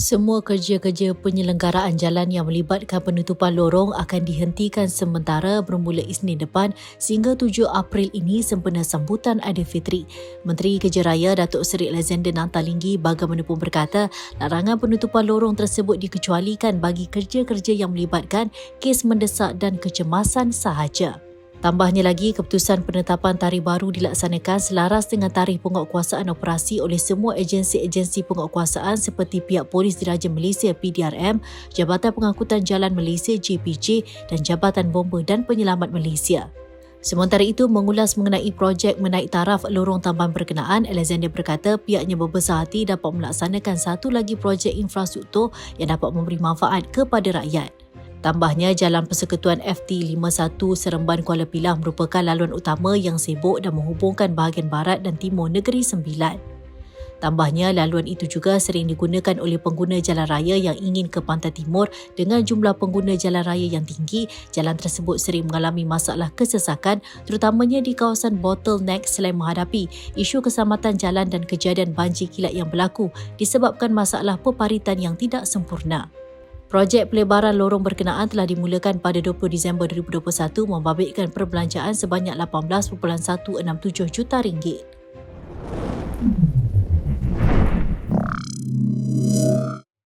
Semua kerja-kerja penyelenggaraan jalan yang melibatkan penutupan lorong akan dihentikan sementara bermula Isnin depan sehingga 7 April ini sempena sambutan Aidilfitri. Menteri Kerja Raya Datuk Seri Alexander Nantalinggi bagaimanapun berkata, larangan penutupan lorong tersebut dikecualikan bagi kerja-kerja yang melibatkan kes mendesak dan kecemasan sahaja. Tambahnya lagi, keputusan penetapan tarikh baru dilaksanakan selaras dengan tarikh penguatkuasaan operasi oleh semua agensi-agensi penguatkuasaan seperti pihak Polis Diraja Malaysia PDRM, Jabatan Pengangkutan Jalan Malaysia JPJ dan Jabatan Bomba dan Penyelamat Malaysia. Sementara itu, mengulas mengenai projek menaik taraf lorong tambahan berkenaan, Alexander berkata pihaknya berbesar hati dapat melaksanakan satu lagi projek infrastruktur yang dapat memberi manfaat kepada rakyat. Tambahnya, Jalan Persekutuan FT51 Seremban Kuala Pilah merupakan laluan utama yang sibuk dan menghubungkan bahagian barat dan timur Negeri Sembilan. Tambahnya, laluan itu juga sering digunakan oleh pengguna jalan raya yang ingin ke pantai timur dengan jumlah pengguna jalan raya yang tinggi. Jalan tersebut sering mengalami masalah kesesakan terutamanya di kawasan bottleneck selain menghadapi isu keselamatan jalan dan kejadian banjir kilat yang berlaku disebabkan masalah peparitan yang tidak sempurna. Projek pelebaran lorong berkenaan telah dimulakan pada 20 Disember 2021 membabitkan perbelanjaan sebanyak 18.167 juta ringgit.